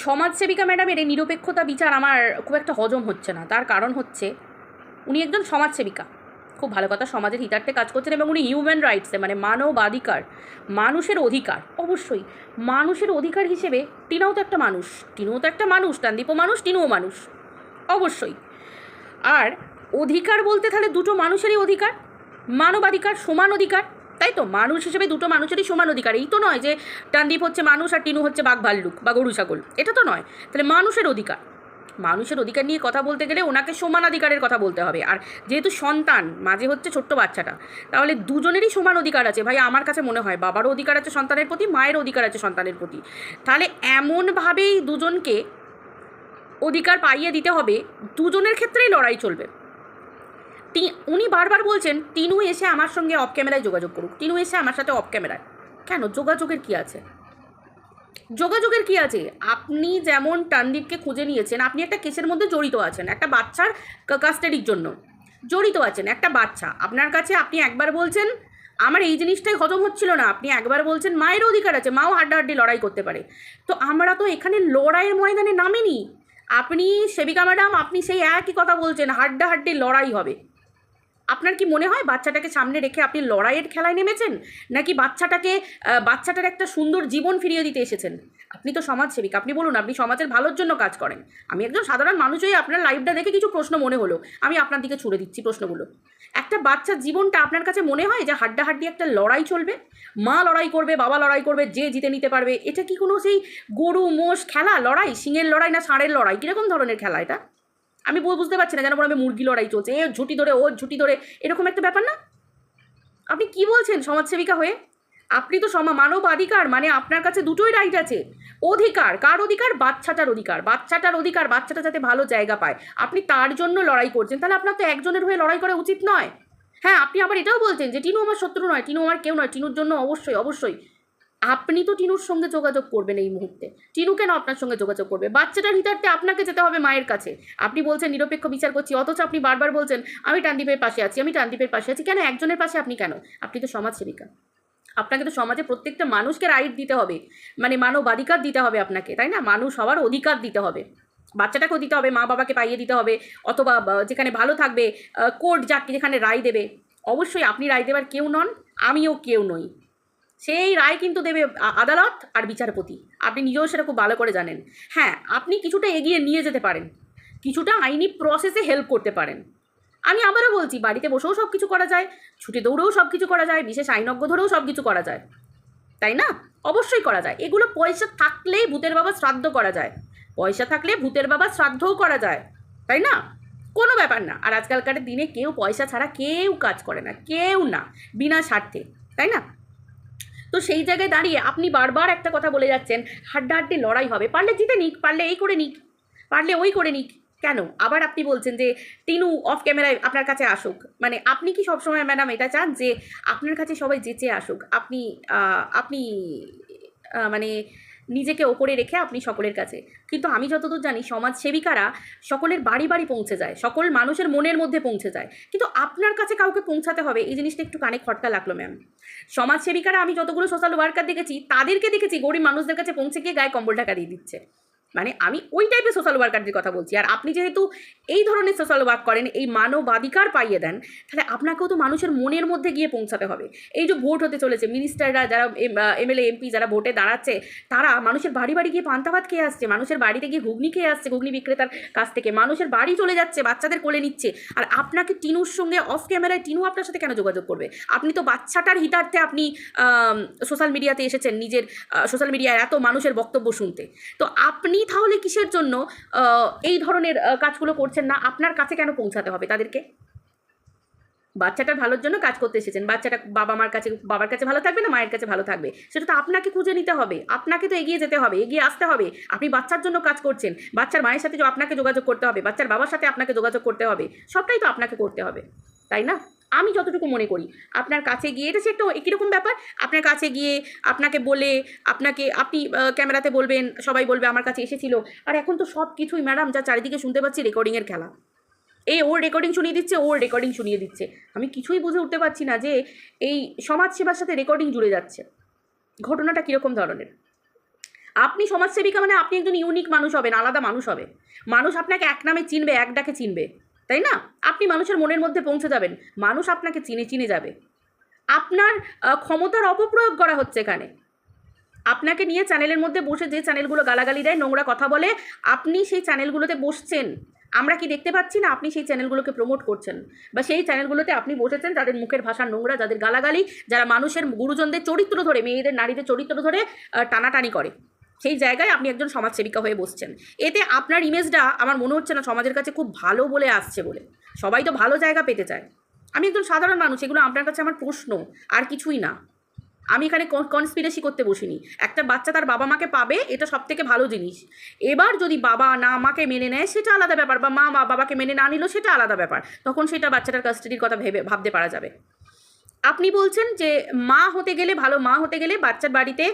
সমাজসেবিকা ম্যাডামের এই নিরপেক্ষতা বিচার আমার খুব একটা হজম হচ্ছে না। তার কারণ হচ্ছে, উনি একজন সমাজসেবিকা। খুব ভালো কথা, সমাজের হিতার্থে কাজ করছেন এবং উনি হিউম্যান রাইটসে মানে মানবাধিকার, মানুষের অধিকার, অবশ্যই মানুষের অধিকার হিসেবে টিনাও তো একটা মানুষ টিনুও তো একটা মানুষ টানদীপও মানুষ টিনুও মানুষ, অবশ্যই। আর অধিকার বলতে তাহলে দুটো মানুষেরই অধিকার, মানবাধিকার, সমান অধিকার তাই তো? মানুষ হিসেবে দুটো মানুষেরই সমান অধিকার। এই তো নয় যে টানদীপ হচ্ছে মানুষ আর টিনু হচ্ছে বাঘ ভাল্লুক বা গরু ছাগল। এটা তো নয়। তাহলে মানুষের অধিকার। মানুষের অধিকার নিয়ে কথা বলতে গেলে ওনাকে সমান অধিকারের কথা বলতে হবে। আর যেহেতু সন্তান, মাঝে হচ্ছে ছোট্ট বাচ্চাটা, তাহলে দুজনেরই সমান অধিকার আছে। ভাই, আমার কাছে মনে হয় বাবারও অধিকার আছে সন্তানের প্রতি মায়ের অধিকার আছে সন্তানের প্রতি। তাহলে এমনভাবেই দুজনকে অধিকার পাইয়ে দিতে হবে। দুজনের ক্ষেত্রেই লড়াই চলবে। উনি বারবার বলছেন, টিনু এসে আমার সঙ্গে অফ ক্যামেরায় যোগাযোগ করুক। টিনু এসে আমার সাথে অফ ক্যামেরায় কেন? যোগাযোগের কি আছে? যোগাযোগের কি আছে? আপনি যেমন টানদীপকে খুঁজে নিয়েছেন, আপনি একটা কেসের মধ্যে জড়িত আছেন, একটা বাচ্চার কাস্টাডির জন্য জড়িত আছেন, একটা বাচ্চা। আপনার কাছে আপনি একবার বলছেন, আমার এই জিনিসটাই হজম হচ্ছিল না। আপনি একবার বলছেন, মায়ের অধিকার আছে, মাও হাড্ডাহাড্ডি লড়াই করতে পারে। তো আমরা তো এখানে লড়াইয়ের ময়দানে নামেনি। আপনি, সেবিকা ম্যাডাম, আপনি সেই একই কথা বলছেন, হাড্ডাহাড্ডি লড়াই হবে। আপনার কি মনে হয় বাচ্চাটাকে সামনে রেখে আপনি লড়াইয়ের খেলায় নেমেছেন? নাকি বাচ্চাটাকে বাচ্চাটার একটা সুন্দর জীবন ফিরিয়ে দিতে এসেছেন? আপনি তো সমাজসেবিক। আপনি বলুন, আপনি সমাজের ভালোর জন্য কাজ করেন। আমি একজন সাধারণ মানুষ হয়ে আপনার লাইফটা দেখে কিছু প্রশ্ন মনে হলো। আমি আপনার দিকে ছুড়ে দিচ্ছি প্রশ্নগুলো। একটা বাচ্চার জীবনটা আপনার কাছে মনে হয় যে হাড্ডাহাড্ডি একটা লড়াই চলবে? মা লড়াই করবে, বাবা লড়াই করবে, যে জিতে নিতে পারবে? এটা কি কোনো সেই গরু, মোষ, খেলা, লড়াই? সিংয়ের লড়াই না ষাঁড়ের লড়াই? কীরকম ধরনের খেলা এটা? আমি বুঝতে পারছি না যেন আমি মুরগি লড়াই চলছে। এ ঝুটি ধরে, ও ঝুটি ধরে, এরকম একটা ব্যাপার না? আপনি কি বলছেন সমাজসেবিকা হয়ে? আপনি তো সমা মানবাধিকার মানে আপনার কাছে দুটোই রাইট আছে। অধিকার, কার অধিকার? বাচ্চাটার অধিকার। বাচ্চাটার অধিকার, বাচ্চাটা যাতে ভালো জায়গা পায়। আপনি তার জন্য লড়াই করছেন। তাহলে আপনার তো একজনের হয়ে লড়াই করা উচিত নয়। হ্যাঁ আপনি আবার এটাও বলছেন যে টিনু আমার শত্রু নয়, টিনু আমার কেউ নয়। টিনুর জন্য অবশ্যই অবশ্যই। আপনি তো টিনুর সঙ্গে যোগাযোগ করবেন এই মুহূর্তে। টিনু কেন আপনার সঙ্গে যোগাযোগ করবে? বাচ্চাটার হিতার্থে আপনাকে যেতে হবে মায়ের কাছে। আপনি বলছেন, নিরপেক্ষ বিচার করছি, অথচ আপনি বারবার বলছেন, আমি টানদীপের পাশে আছি, আমি টানদীপের পাশে আছি। কেন একজনের পাশে আপনি কেন? আপনি তো সমাজসেবিকা। আপনাকে তো সমাজে প্রত্যেকটা মানুষকে রাইট দিতে হবে। মানে মানবাধিকার দিতে হবে আপনাকে, তাই না? মানুষ হওয়ার অধিকার দিতে হবে। বাচ্চাটাকেও দিতে হবে, মা বাবাকে পাইয়ে দিতে হবে, অথবা যেখানে ভালো থাকবে কোর্ট যাকে যেখানে রায় দেবে। অবশ্যই আপনি রায় দেবার কেউ নন, আমিও কেউ নই। সেই রায় কিন্তু দেবে আদালত আর বিচারপতি। আপনি নিজেও সেটা খুব ভালো করে জানেন। হ্যাঁ আপনি কিছুটা এগিয়ে নিয়ে যেতে পারেন। কিছুটা আইনি প্রসেসে হেল্প করতে পারেন। আমি আবারও বলছি, বাড়িতে বসেও সব কিছু করা যায়, ছুটে দৌড়েও সব কিছু করা যায়, বিশেষ আইনজ্ঞ ধরেও সব কিছু করা যায়। তাই না? অবশ্যই করা যায়। এগুলো পয়সা থাকলেই ভূতের বাবা শ্রাদ্ধ করা যায়। পয়সা থাকলে ভূতের বাবা শ্রাদ্ধও করা যায়। তাই না? কোনো ব্যাপার না। আর আজকালকার দিনে কেউ পয়সা ছাড়া কেউ কাজ করে না। কেউ না। বিনা স্বার্থে। তাই না? তো সেই জায়গায় দাঁড়িয়ে আপনি বারবার একটা কথা বলে যাচ্ছেন হাড্ডাহাড্ডি লড়াই হবে। পারলে জিতে নিক, পারলে এই করে নিক, পারলে ওই করে নিক। কেন? আবার আপনি বলছেন যে, টিনু অফ ক্যামেরায় আপনার কাছে আসুক। মানে আপনি কি সবসময় ম্যাডাম এটা চান যে, আপনার কাছে সবাই যেচে আসুক? আপনি আপনি মানে নিজেকে ওপরে রেখে আপনি সকলের কাছে। কিন্তু আমি যতদূর জানি, সমাজসেবিকারা সকলের বাড়ি বাড়ি পৌঁছে যায়, সকল মানুষের মনের মধ্যে পৌঁছে যায়। কিন্তু আপনার কাছে কাউকে পৌঁছাতে হবে, এই জিনিসটা একটু কানে খটকা লাগল ম্যাম সমাজসেবিকারা আমি যতগুলো সোশ্যাল ওয়ার্কার দেখেছি, তাদেরকে দেখেছি, গরিব মানুষদের কাছে পৌঁছে গিয়ে গায়ে কম্বল টাকা দিয়ে দিচ্ছে। মানে আমি ওই টাইপের সোশ্যাল ওয়ার্কারদের কথা বলছি। আর আপনি যেহেতু এই ধরনের সোশ্যাল ওয়ার্ক করেন, এই মানবাধিকার পাইয়ে দেন, তাহলে আপনাকেও তো মানুষের মনের মধ্যে গিয়ে পৌঁছাতে হবে। এই যে ভোট হতে চলেছে মিনিস্টাররা যারা এমএলএ এমপি যারা ভোটে দাঁড়াচ্ছে, তারা মানুষের বাড়ি বাড়ি গিয়ে পান্তা ভাত খেয়ে আসছে, মানুষের বাড়িতে গিয়ে ঘুগনি খেয়ে আসছে, ঘুগনি বিক্রেতার কাছ থেকে। মানুষের বাড়ি চলে যাচ্ছে, বাচ্চাদের কোলে নিচ্ছে। আর আপনাকে টিনুর সঙ্গে অফ ক্যামেরায় টিনু আপনার সাথে কেন যোগাযোগ করবে? আপনি তো বাচ্চাটার হিতার্থে আপনি সোশ্যাল মিডিয়াতে এসেছেন, নিজের সোশ্যাল মিডিয়ায় এত মানুষের বক্তব্য শুনতে। তো আপনি তাহলে কিসের জন্য এই ধরনের কাজগুলো করছেন না? আপনার কাছে কেন পৌঁছাতে হবে তাদেরকে? বাচ্চাটার ভালোর জন্য কাজ করতে এসেছেন। বাচ্চাটা বাবা মার কাছে, বাবার কাছে ভালো থাকবে না মায়ের কাছে ভালো থাকবে? সেটা তো আপনাকে খুঁজে নিতে হবে। আপনাকে তো এগিয়ে যেতে হবে, এগিয়ে আসতে হবে। আপনি বাচ্চার জন্য কাজ করছেন। বাচ্চার মায়ের সাথে আপনাকে যোগাযোগ করতে হবে, বাচ্চার বাবার সাথে আপনাকে যোগাযোগ করতে হবে। সবটাই তো আপনাকে করতে হবে, তাই না? আমি যতটুকু মনে করি। আপনার কাছে গিয়ে, এটা সে একটা কীরকম ব্যাপার। আপনার কাছে গিয়ে আপনাকে বলে, আপনাকে, আপনি ক্যামেরাতে বলবেন, সবাই বলবে, আমার কাছে এসেছিল। আর এখন তো সব কিছুই ম্যাডাম, যা চারিদিকে শুনতে পাচ্ছি রেকর্ডিংয়ের খেলা। এ ওর রেকর্ডিং শুনিয়ে দিচ্ছে ওর রেকর্ডিং শুনিয়ে দিচ্ছে। আমি কিছুই বুঝে উঠতে পারছি না যে, এই সমাজসেবার সাথে রেকর্ডিং জুড়ে যাচ্ছে। ঘটনাটা কীরকম ধরনের? আপনি সমাজসেবিকা মানে আপনি একজন ইউনিক মানুষ হবেন, আলাদা মানুষ হবে মানুষ আপনাকে এক নামে চিনবে, এক ডাকে চিনবে। তাই না? আপনি মানুষের মনের মধ্যে পৌঁছে যাবেন। মানুষ আপনাকে চিনে চিনে যাবে। আপনার ক্ষমতার অপপ্রয়োগ করা হচ্ছে এখানে। আপনাকে নিয়ে চ্যানেলের মধ্যে বসে যে চ্যানেলগুলো গালাগালি দেয়, নোংরা কথা বলে, আপনি সেই চ্যানেলগুলোতে বসছেন। আমরা কি দেখতে পাচ্ছি না আপনি সেই চ্যানেলগুলোকে প্রমোট করছেন? বা সেই চ্যানেলগুলোতে আপনি বসেছেন যাদের মুখের ভাষা নোংরা, যাদের গালাগালি, যারা মানুষের গুরুজনদের চরিত্র ধরে, মেয়েদের, নারীদের চরিত্র ধরে টানাটানি করে। সেই জায়গায় আপনি একজন সমাজসেবিকা হয়ে বসছেন। এতে আপনার ইমেজটা আমার মনে হচ্ছে না সমাজের কাছে খুব ভালো বলে আসছে বলে। সবাই তো ভালো জায়গা পেতে চায়। আমি একজন সাধারণ মানুষ, এগুলো আপনার কাছে আমার প্রশ্ন, আর কিছুই না। আমি এখানে কনস্পিরেসি করতে বসিনি। একটা বাচ্চা তার বাবা মাকে পাবে, এটা সব থেকে ভালো জিনিস। এবার যদি বাবা না মাকে মেনে নেয়, সেটা আলাদা ব্যাপার, বা মা মা বাবাকে মেনে না নিল সেটা আলাদা ব্যাপার। তখন সেটা বাচ্চাটার কাস্টাডির কথা ভেবে ভাবতে পারা যাবে। আপনি বলছেন যে মা হতে গেলে ভালো, মা হতে গেলে বাচ্চার বাড়িতে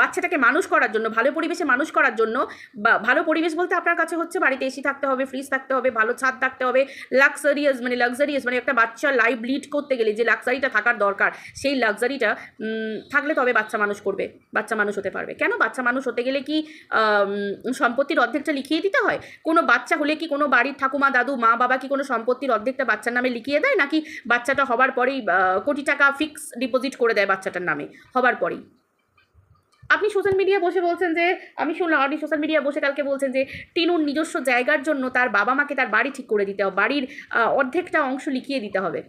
বাচ্চাটাকে মানুষ করার জন্য, ভালো পরিবেশে মানুষ করার জন্য, বা ভালো পরিবেশ বলতে আপনার কাছে হচ্ছে বাড়িতে এসি থাকতে হবে ফ্রিজ থাকতে হবে, ভালো ছাদ থাকতে হবে লাক্সারিয়াস মানে লাক্সারিয়াস মানে একটা বাচ্চা লাইভ লিড করতে গেলে যে লাক্সারিটা থাকার দরকার, সেই লাক্সারিটা থাকলে তবে বাচ্চা মানুষ করবে, বাচ্চা মানুষ হতে পারবে। কেন বাচ্চা মানুষ হতে গেলে কি সম্পত্তির অর্ধেকটা লিখিয়ে দিতে হয়? কোনো বাচ্চা হলে কি কোনো বাড়ির ঠাকুমা, দাদু, মা, বাবা কি কোনো সম্পত্তির অর্ধেকটা বাচ্চার নামে লিখিয়ে দেয়? নাকি বাচ্চাটা হবার পরেই কোটি টাকা ফিক্স ডিপোজিট করে দেয় বাচ্চাটার নামে, হবার পরেই। আপনি সোশ্যাল মিডিয়া বসে বলছেন যে, আমি শুনলাম, আপনি সোশ্যাল মিডিয়া বসে কালকে বলছেন যে, টিনুর নিজস্ব জায়গার জন্য তার বাবা মাকে তার বাড়ি ঠিক করে দিতে হবে, বাড়ির অর্ধেকটা অংশ লিখিয়ে দিতে হবে,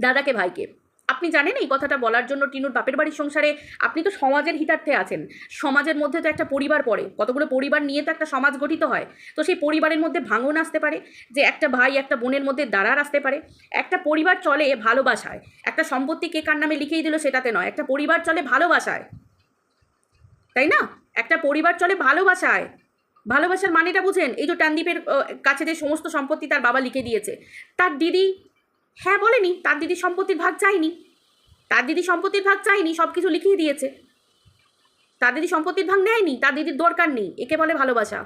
দাদাকে, ভাইকে। আপনি জানেন এই কথাটা বলার জন্য টিনুর বাপের বাড়ির সংসারে আপনি তো সমাজের হিতার্থে আছেন। সমাজের মধ্যে তো একটা পরিবার পড়ে। কতগুলো পরিবার নিয়ে তো একটা সমাজ গঠিত হয়। তো সেই পরিবারের মধ্যে ভাঙন আসতে পারে, যে একটা ভাই একটা বোনের মধ্যে দাঁড়ার আসতে পারে। একটা পরিবার চলে ভালোবাসায়। একটা সম্পত্তি কে কার নামে লিখিয়ে দিল সেটাতে নয়। একটা পরিবার চলে ভালোবাসায়। তাই না? একটা পরিবার চলে ভালোবাসায়। ভালোবাসার মানেটা বুঝেন? এই যে টানদীপের কাছে যে সমস্ত সম্পত্তি তার বাবা লিখে দিয়েছে। তার দিদি হ্যাঁ বলেনি। তার দিদি সম্পত্তির ভাগ চাইনি। তার দিদি সম্পত্তির ভাগ চাইনি সব কিছু লিখিয়ে দিয়েছে। তার দিদি সম্পত্তির ভাগ নেয়নি, তার দিদির দরকার নেই। একে বলে ভালোবাসা।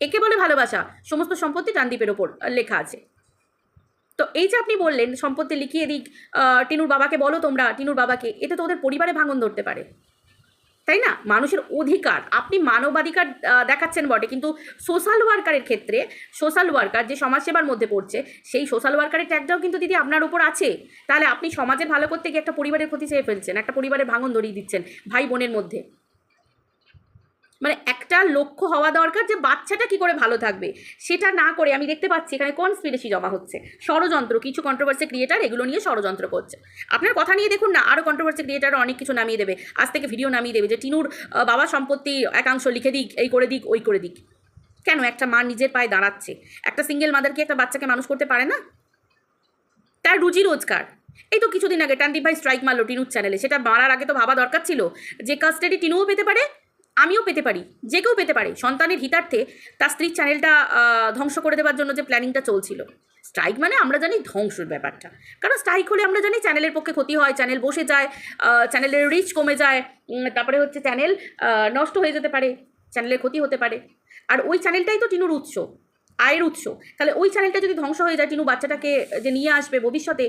একে বলে ভালোবাসা। সমস্ত সম্পত্তি টানদীপের ওপর লেখা আছে। তো এই যে আপনি বললেন, সম্পত্তি লিখিয়ে দিক টিনুর বাবাকে বলো তোমরা, টিনুর বাবাকে, এতে তো ওদের পরিবারে ভাঙন ধরতে পারে। তাই না? মানুষের অধিকার। আপনি মানবাধিকার দেখাচ্ছেন বটে। কিন্তু সোশ্যাল ওয়ার্কারের ক্ষেত্রে সোশ্যাল ওয়ার্কার যে সমাজসেবার মধ্যে পড়ছে, সেই সোশ্যাল ওয়ার্কারের ট্যাগটাও কিন্তু দিদি আপনার উপর আছে। তাহলে আপনি সমাজের ভালো করতে গিয়ে একটা পরিবারের ক্ষতি চেয়ে ফেলছেন, একটা পরিবারের ভাঙন ধরিয়ে দিচ্ছেন ভাই বোনের মধ্যে। মানে একটা লক্ষ্য হওয়া দরকার যে বাচ্চাটা কি করে ভালো থাকবে। সেটা না করে আমি দেখতে পাচ্ছি এখানে কনস্পিরেসি জমা হচ্ছে। ষড়যন্ত্র, কিছু কন্ট্রোভার্সি ক্রিয়েটার এগুলো নিয়ে ষড়যন্ত্র করছে। আপনার কথা নিয়ে দেখুন না আরও কন্ট্রোভার্সি ক্রিয়েটার অনেক কিছু নামিয়ে দেবে। আজ থেকে ভিডিও নামিয়ে দেবে যে টিনুর বাবা সম্পত্তি একাংশ লিখে দিক, এই করে দিক, ওই করে দিক। কেন একটা মা নিজের পায়ে দাঁড়াচ্ছে? একটা সিঙ্গেল মাদার কি একটা বাচ্চাকে মানুষ করতে পারে না? তার রুজি রোজগার। এই তো কিছুদিন আগে টান্দি ভাই স্ট্রাইক মারলো টিনুর চ্যানেলে সেটা মারার আগে তো ভাবা দরকার ছিল যে কাস্টাডি টিনুও পেতে পারে আমিও পেতে পারি, যে কেউ পেতে পারে। সন্তানের হিতার্থে তার স্ত্রীর চ্যানেলটা ধ্বংস করে দেওয়ার জন্য যে প্ল্যানিংটা চলছিল। স্ট্রাইক মানে আমরা জানি ধ্বংসের ব্যাপারটা। কারণ স্ট্রাইক হলে আমরা জানি চ্যানেলের পক্ষে ক্ষতি হয়, চ্যানেল বসে যায় চ্যানেলের রিচ কমে যায় তারপরে হচ্ছে চ্যানেল নষ্ট হয়ে যেতে পারে, চ্যানেলের ক্ষতি হতে পারে। আর ওই চ্যানেলটাই তো টিনুর উৎস, আয়ের উৎস। তাহলে ওই চ্যানেলটা যদি ধ্বংস হয়ে যায়, টিনু বাচ্চাটাকে যে নিয়ে আসবে ভবিষ্যতে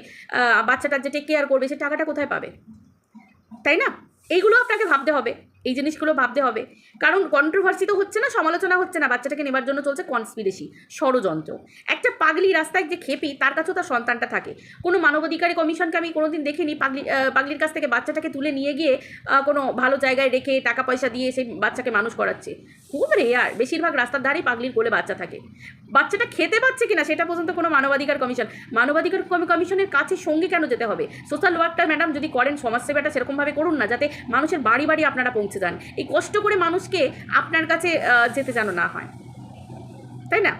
বাচ্চাটার যে টেক কেয়ার করবে, সে টাকাটা কোথায় পাবে? তাই না? এইগুলো আপনাকে ভাবতে হবে। এই জিনিসগুলো ভাবতে হবে। কারণ কন্ট্রোভার্সি তো হচ্ছে না, সমালোচনা হচ্ছে না, বাচ্চাটাকে নেবার জন্য চলছে কনস্পিরেসি ষড়যন্ত্র। একটা পাগলি রাস্তায় যে খেপি, তার কাছেও তার সন্তানটা থাকে। কোনো মানবাধিকারী কমিশনকে আমি কোনোদিন দেখিনি, পাগলি পাগলির কাছ থেকে বাচ্চাটাকে তুলে নিয়ে গিয়ে কোনো ভালো জায়গায় রেখে টাকা পয়সা দিয়ে সেই বাচ্চাকে মানুষ করাচ্ছে। খুব রেয়ার বেশিরভাগ রাস্তার ধারেই পাগলির কোলে বাচ্চা থাকে। বাচ্চাটা খেতে পাচ্ছে কিনা সেটা পর্যন্ত কোনো মানবাধিকার কমিশন, মানবাধিকার কমিশনের কাছে সঙ্গে কেন যেতে হবে? সোশ্যাল ওয়ার্কটা ম্যাডাম যদি করেন, সমাজসেবাটা সেরকমভাবে করুন না, যাতে মানুষের বাড়ি বাড়ি আপনারা পৌঁছে যান। এই কষ্ট করে মানুষকে আপনার কাছে যেতে যেন না হয়। তাই না?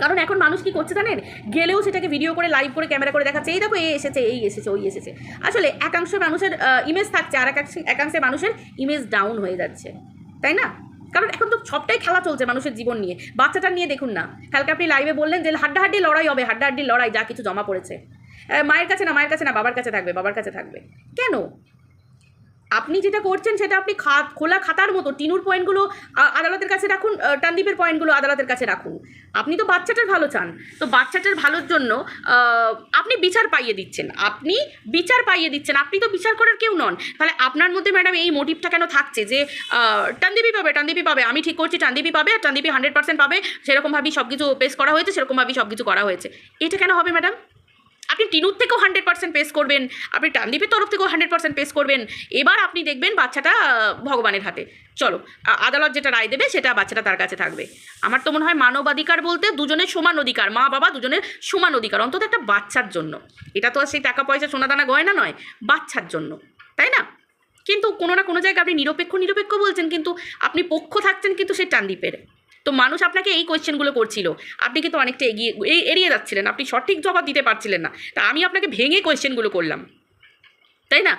কারণ এখন মানুষ কি করছে জানেন? গেলেও সেটাকে ভিডিও করে লাইভ করে ক্যামেরা করে দেখাচ্ছে, এই দেখো এই এসেছে এই এসেছে, ওই এসেছে। আসলে একাংশ মানুষের ইমেজ থাকছে, আর একাংশ মানুষের ইমেজ ডাউন হয়ে যাচ্ছে। তাই না? কারণ এখন তো সবটাই খেলা চলছে মানুষের জীবন নিয়ে। বাচ্চাটা নিয়ে দেখুন না। কালকে আপনি লাইভে বললেন যে, হাড্ডাহাড্ডি লড়াই হবে, হাড্ডাহাড্ডি লড়াই, যা কিছু জমা পড়েছে। মায়ের কাছে না, মায়ের কাছে না, বাবার কাছে থাকবে, বাবার কাছে থাকবে। কেন? আপনি যেটা করছেন সেটা আপনি খোলা খাতার মতো টিনুর পয়েন্টগুলো আদালতের কাছে রাখুন টানদীপের পয়েন্টগুলো আদালতের কাছে রাখুন। আপনি তো বাচ্চাটার ভালো চান। তো বাচ্চাটার ভালোর জন্য আপনি বিচার পাইয়ে দিচ্ছেন। আপনি বিচার পাইয়ে দিচ্ছেন। আপনি তো বিচার করার কেউ নন। তাহলে আপনার মধ্যে ম্যাডাম এই মোটিভটা কেন থাকছে যে আ, টানদীপই পাবে টানদীপই পাবে। আমি ঠিক করছি টানদীপই পাবে আর টানদীপই হান্ড্রেড পার্সেন্ট পাবে। সেরকমভাবেই সব কিছু পেশ করা হয়েছে সেরকমভাবেই সব কিছু করা হয়েছে। এটা কেন হবে ম্যাডাম? আপনি টিনুর থেকেও হান্ড্রেড পার্সেন্ট পেস করবেন, আপনি টানদীপের তরফ থেকেও হান্ড্রেড পার্সেন্ট পেস করবেন, এবার আপনি দেখবেন বাচ্চাটা ভগবানের হাতে। চলো আদালত যেটা রায় দেবে সেটা বাচ্চাটা তার কাছে থাকবে। আমার তো মনে হয় মানবাধিকার বলতে দুজনের সমান অধিকার, মা বাবা দুজনের সমান অধিকার, অন্তত একটা বাচ্চার জন্য। এটা তো আর সেই টাকা পয়সা সোনাদানা, গয়না নয়, বাচ্চার জন্য, তাই না? কিন্তু কোনো না কোনো জায়গায় আপনি নিরপেক্ষ নিরপেক্ষ বলছেন, কিন্তু আপনি পক্ষ থাকছেন কিন্তু সেই টানদীপের। তো মানুষ আপনাকে এই কোয়েশ্চেনগুলো করছিল। আপনি কিন্তু অনেকটা এগিয়ে এড়িয়ে যাচ্ছিলেন। আপনি সঠিক জবাব দিতে পারছিলেন না। তা আমি আপনাকে ভেঙে কোয়েশ্চেনগুলো করলাম। তাই না?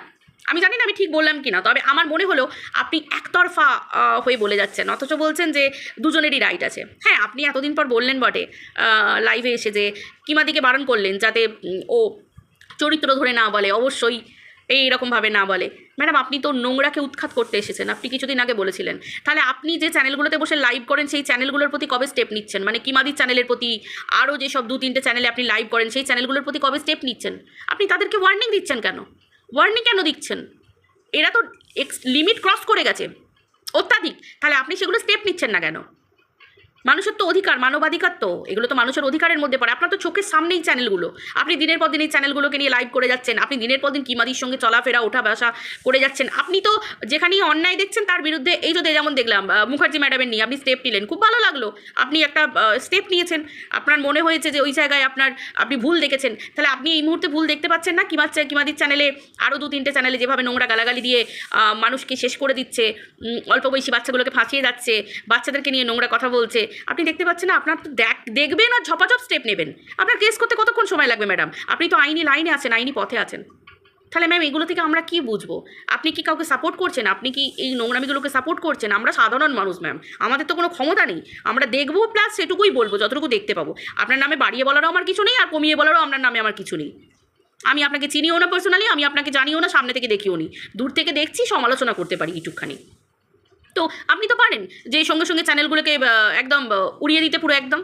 আমি জানি না আমি ঠিক বললাম কি না তবে আমার মনে হলো আপনি একতরফা হয়ে বলে যাচ্ছেন। অথচ বলছেন যে দুজনেরই রাইট আছে। হ্যাঁ আপনি এতদিন পর বললেন বটে লাইভে এসে যে কিমাদিকে বারণ করলেন যাতে ও চরিত্র ধরে না বলে। অবশ্যই এই এরকমভাবে না বলে। ম্যাডাম, আপনি তো নোংরাকে উৎখাত করতে এসেছেন, আপনি কিছুদিন আগে বলেছিলেন। তাহলে আপনি যে চ্যানেলগুলোতে বসে লাইভ করেন, সেই চ্যানেলগুলোর প্রতি কবে স্টেপ নিচ্ছেন? মানে কিমাদির চ্যানেলের প্রতি, আরও যেসব দু তিনটে চ্যানেলে আপনি লাইভ করেন, সেই চ্যানেলগুলোর প্রতি কবে স্টেপ নিচ্ছেন? আপনি তাদেরকে ওয়ার্নিং দিচ্ছেন কেন? ওয়ার্নিং কেন দিচ্ছেন? এরা তো এক্স লিমিট ক্রস করে গেছে। অত্যাধিক। তাহলে আপনি সেগুলো স্টেপ নিচ্ছেন না কেন? মানুষের তো অধিকার, মানবাধিকার তো। এগুলো তো মানুষের অধিকারের মধ্যে পড়ে। আপনার তো চোখের সামনেই চ্যানেলগুলো। আপনি দিনের পর দিন এই চ্যানেলগুলোকে নিয়ে লাইভ করে যাচ্ছেন। আপনি দিনের পর দিন কিমাদির সঙ্গে চলাফেরা ওঠা বসা করে যাচ্ছেন। আপনি তো যেখানেই অন্যায় দেখছেন, তার বিরুদ্ধে এই যদি যেমন দেখলাম মুখার্জি ম্যাডামের নিয়ে আপনি স্টেপ নিলেন। খুব ভালো লাগল। আপনি একটা স্টেপ নিয়েছেন। আপনার মনে হয়েছে যে ওই জায়গায় আপনার, আপনি ভুল দেখেছেন। তাহলে আপনি এই মুহূর্তে ভুল দেখতে পাচ্ছেন না? কিমার কিমাদির চ্যানেলে আরও দু তিনটে চ্যানেলে যেভাবে নোংরা গালাগালি দিয়ে মানুষকে শেষ করে দিচ্ছে অল্প বয়সী বাচ্চাগুলোকে ফাঁসিয়ে যাচ্ছে, বাচ্চাদেরকে নিয়ে নোংরা কথা বলছে আপনি দেখতে পাচ্ছেন না, আপনার তো দেখ, দেখবেন আর ঝপাঝপ স্টেপ নেবেন। আপনার কেস করতে কতক্ষণ সময় লাগবে ম্যাডাম আপনি তো আইনি লাইনে আছেন, আইনি পথে আছেন। তাহলে ম্যাম এগুলো থেকে আমরা কি বুঝব? আপনি কি কাউকে সাপোর্ট করছেন? আপনি কি এই নোংরামিগুলোকে সাপোর্ট করছেন? আমরা সাধারণ মানুষ ম্যাম আমাদের তো কোনো ক্ষমতা নেই। আমরা দেখব প্লাস সেটুকুই বলব, যতটুকু দেখতে পাবো। আপনার নামে বাড়িয়ে বলারও আমার কিছু নেই, আর কমিয়ে বলারও আপনার নামে আমার কিছু নেই। আমি আপনাকে চিনিও না পার্সোনালি আমি আপনাকে জানিও না, সামনে থেকে দেখিও নি। দূর থেকে দেখছি, সমালোচনা করতে পারি একটুখানি তো আপনি তো পারেন যে সঙ্গে সঙ্গে চ্যানেলগুলোকে একদম উড়িয়ে দিতে পুরো একদম।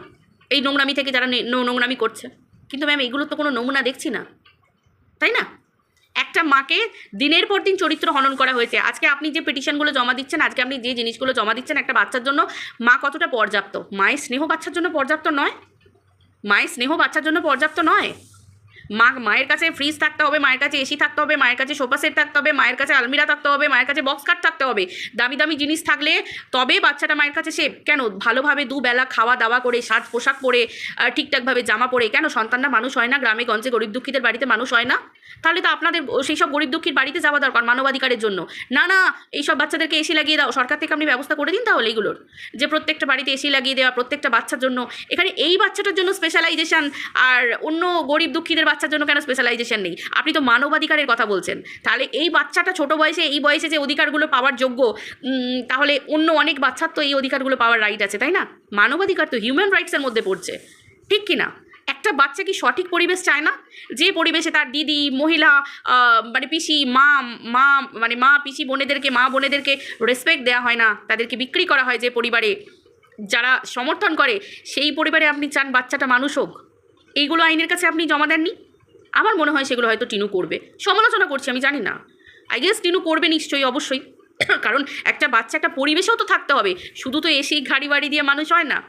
এই নোংরামি থেকে যারা নোংরামি করছে। কিন্তু ম্যাম এগুলোর তো কোনো নমুনা দেখছি না। তাই না? একটা মাকে দিনের পর দিন চরিত্র হনন করা হয়েছে। আজকে আপনি যে পিটিশনগুলো জমা দিচ্ছেন, আজকে আপনি যে জিনিসগুলো জমা দিচ্ছেন একটা বাচ্চার জন্য, মা কতটা পর্যাপ্ত? মায়ের স্নেহ বাচ্চার জন্য পর্যাপ্ত নয়? মায়ের স্নেহ বাচ্চার জন্য পর্যাপ্ত নয়? মা, মায়ের কাছে ফ্রিজ থাকতে হবে, মায়ের কাছে এসি থাকতে হবে, মায়ের কাছে সোফা সেট থাকতে হবে, মায়ের কাছে আলমিরা থাকতে হবে, মায়ের কাছে বক্স কাট থাকতে হবে। দামি দামি জিনিস থাকলে তবে বাচ্চাটা মায়ের কাছে সে কেন? ভালোভাবে দুবেলা খাওয়া দাওয়া করে, সাজ পোশাক পরে ঠিকঠাকভাবে জামা পরে। কেন? সন্তানরা মানুষ হয় না, গ্রামে, গঞ্জে গরিব দুঃখীদের বাড়িতে মানুষ হয় না। তাহলে তো আপনাদের সেই সব গরিব দুঃখীর বাড়িতে যাওয়া দরকার মানবাধিকারের জন্য। না না, এইসব বাচ্চাদেরকে এসি লাগিয়ে দাও। সরকার থেকে আপনি ব্যবস্থা করে দিন তাহলে এইগুলোর। যে প্রত্যেকটা বাড়িতে এসি লাগিয়ে দেওয়া, প্রত্যেকটা বাচ্চার জন্য। এখানে এই বাচ্চাটার জন্য স্পেশালাইজেশন আর অন্য গরিব দুঃখীদের বাচ্চার জন্য কেন স্পেশালাইজেশন নেই? আপনি তো মানবাধিকারের কথা বলছেন। তাহলে এই বাচ্চাটা ছোট বয়সে, এই বয়সে যে অধিকারগুলো পাওয়ার যোগ্য তাহলে অন্য অনেক বাচ্চার তো এই অধিকারগুলো পাওয়ার রাইট আছে, তাই না? মানবাধিকার তো হিউম্যান রাইটসের মধ্যে পড়ছে। ঠিক কি না? একটা বাচ্চা কি সঠিক পরিবেশ চায় না? যে পরিবেশে তার দিদি, মহিলা মানে পিসি, মা মা মানে মা, পিসি বোনেদেরকে, মা বোনেদেরকে রেসপেক্ট দেওয়া হয় না, তাদেরকে বিক্রি করা হয় যে পরিবারে। যারা সমর্থন করে, সেই পরিবারে আপনি চান বাচ্চাটা মানুষ হোক। এইগুলো আইনের কাছে আপনি জমা দেননি? আমার মনে হয় সেগুলো হয়তো টিনু করবে। সমালোচনা করছি, আমি জানি না। আই গেস টিনু করবে নিশ্চয়ই, অবশ্যই। কারণ একটা বাচ্চা, একটা পরিবেশেও তো থাকতে হবে। শুধু তো এসি ঘাড়ি বাড়ি দিয়ে মানুষ হয় না।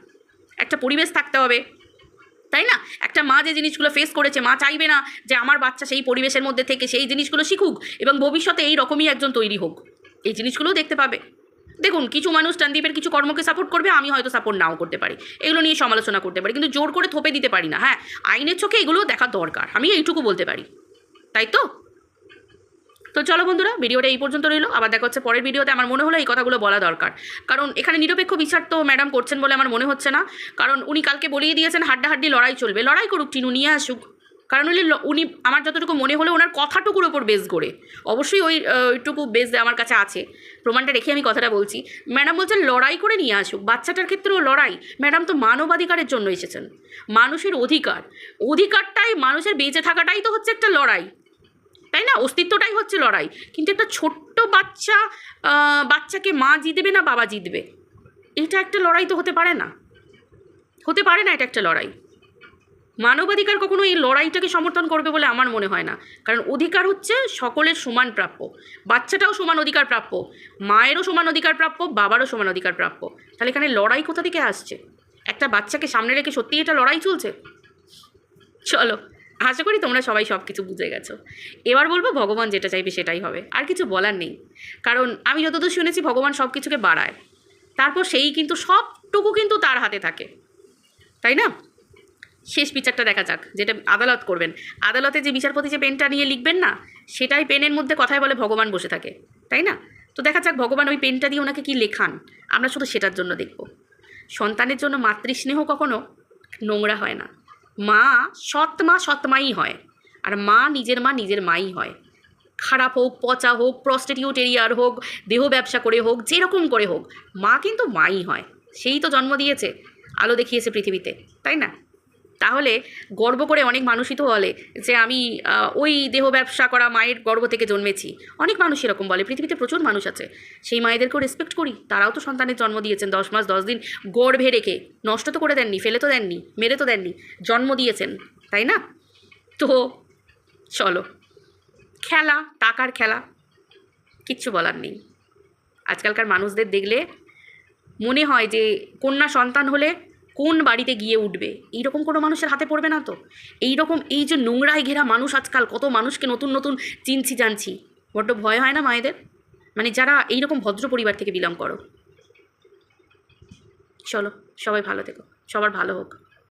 একটা পরিবেশ থাকতে হবে। তাই না? একটা মা যে জিনিসগুলো ফেস করেছে, মা চাইবে না যে আমার বাচ্চা সেই পরিবেশের মধ্যে থেকে সেই জিনিসগুলো শিখুক এবং ভবিষ্যতে এই রকমই একজন তৈরি হোক। এই জিনিসগুলোও দেখতে পাবে। দেখুন, কিছু মানুষ টানদীপের কিছু কর্মকে সাপোর্ট করবে, আমি হয়তো সাপোর্ট নাও করতে পারি। এগুলো নিয়ে সমালোচনা করতে পারি, কিন্তু জোর করে থোপে দিতে পারি না। হ্যাঁ আইনের চোখে এগুলো দেখা দরকার, আমি এইটুকু বলতে পারি। তাই তো? তো চলো বন্ধুরা, ভিডিওটা এই পর্যন্ত রইল। আবার দেখা হচ্ছে পরের ভিডিওতে। আমার মনে হলো এই কথাগুলো বলা দরকার। কারণ এখানে নিরপেক্ষ বিচার তো ম্যাডাম করছেন বলে আমার মনে হচ্ছে না। কারণ উনি কালকে বলিয়ে দিয়েছেন, হাড্ডাহাড্ডি লড়াই চলবে। লড়াই করুক টিনু, নিয়ে আসুক। কারণ উনি ল- উনি, আমার যতটুকু মনে হলো ওনার কথাটুকুর ওপর বেস করে। অবশ্যই ওই ওইটুকু বেস আমার কাছে আছে। প্রমাণটা রেখে আমি কথাটা বলছি। ম্যাডাম বলছেন, লড়াই করে নিয়ে আসুক। বাচ্চাটার ক্ষেত্রেও লড়াই। ম্যাডাম তো মানবাধিকারের জন্য এসেছেন। মানুষের অধিকার। অধিকারটাই মানুষের বেঁচে থাকাটাই তো হচ্ছে একটা লড়াই। তাই না? অস্তিত্বটাই হচ্ছে লড়াই। কিন্তু একটা ছোট্ট বাচ্চা বাচ্চাকে মা জিতবে না বাবা জিতবে? এটা একটা লড়াই তো হতে পারে না। হতে পারে না এটা একটা লড়াই। মানবাধিকার কখনো এই লড়াইটাকে সমর্থন করবে বলে আমার মনে হয় না। কারণ অধিকার হচ্ছে সকলের সমান প্রাপ্য। বাচ্চাটাও সমান অধিকার প্রাপ্য। মায়েরও সমান অধিকার প্রাপ্য, বাবারও সমান অধিকার প্রাপ্য। তাহলে এখানে লড়াই কোথা থেকে আসছে? একটা বাচ্চাকে সামনে রেখে সত্যিই এটা লড়াই চলছে? চলো, আশা করি তোমরা সবাই সব কিছু বুঝে গেছো। এবার বলব ভগবান যেটা চাইবে সেটাই হবে। আর কিছু বলার নেই। কারণ আমি যতদূর শুনেছি ভগবান সব কিছুকে বাড়ায়। তারপর সেই কিন্তু সবটুকু কিন্তু তার হাতে থাকে। তাই না? শেষ বিচারটা দেখা যাক, যেটা আদালত করবেন। আদালতে যে বিচারপতি যে পেনটা নিয়ে লিখবেন না, সেটাই পেনের মধ্যে কথায় বলে ভগবান বসে থাকে, তাই না? তো দেখা যাক ভগবান ওই পেনটা দিয়ে ওনাকে কি লেখান। আমরা শুধু সেটার জন্য দেখব। সন্তানের জন্য মাতৃস্নেহ কখনো নোংরা হয় না। মা সৎ মা সৎ মাই হয়, আর মা নিজের মা নিজের মাই হয়। খারাপ হোক, পচা হোক প্রস্টিটিউট এরিয়ার হোক, দেহ ব্যবসা করে হোক, যেরকম করে হোক, মা কিন্তু মাই হয়। সেই তো জন্ম দিয়েছে, আলো দেখিয়েছে পৃথিবীতে, তাই না? তাহলে গর্ব করে অনেক মানুষই তো বলে যে আমি ওই দেহ ব্যবসা করা মায়ের গর্ভ থেকে জন্মেছি। অনেক মানুষ এরকম বলে, পৃথিবীতে প্রচুর মানুষ আছে। সেই মায়েদেরকেও রেসপেক্ট করি, তারাও তো সন্তানের জন্ম দিয়েছেন দশ মাস, দশ দিন গর্ভে রেখে। নষ্ট তো করে দেননি, ফেলে তো দেননি, মেরে তো দেননি, জন্ম দিয়েছেন, তাই না? তো চলো, খেলা, টাকার খেলা, কিচ্ছু বলার নেই। আজকালকার মানুষদের দেখলে মনে হয় যে কন্যা সন্তান হলে কোন বাড়িতে গিয়ে উঠবে? এইরকম কোনো মানুষের হাতে পড়বে না তো? এই রকম এই যে নোংরায় ঘেরা মানুষ আজকাল, কত মানুষকে নতুন নতুন চিনছি, জানছি। বড্ড ভয় হয় না মায়েদের? মানে যারা এই রকম ভদ্র পরিবার থেকে বিলং করো। চলো, সবাই ভালো থেকো। সবার ভালো হোক।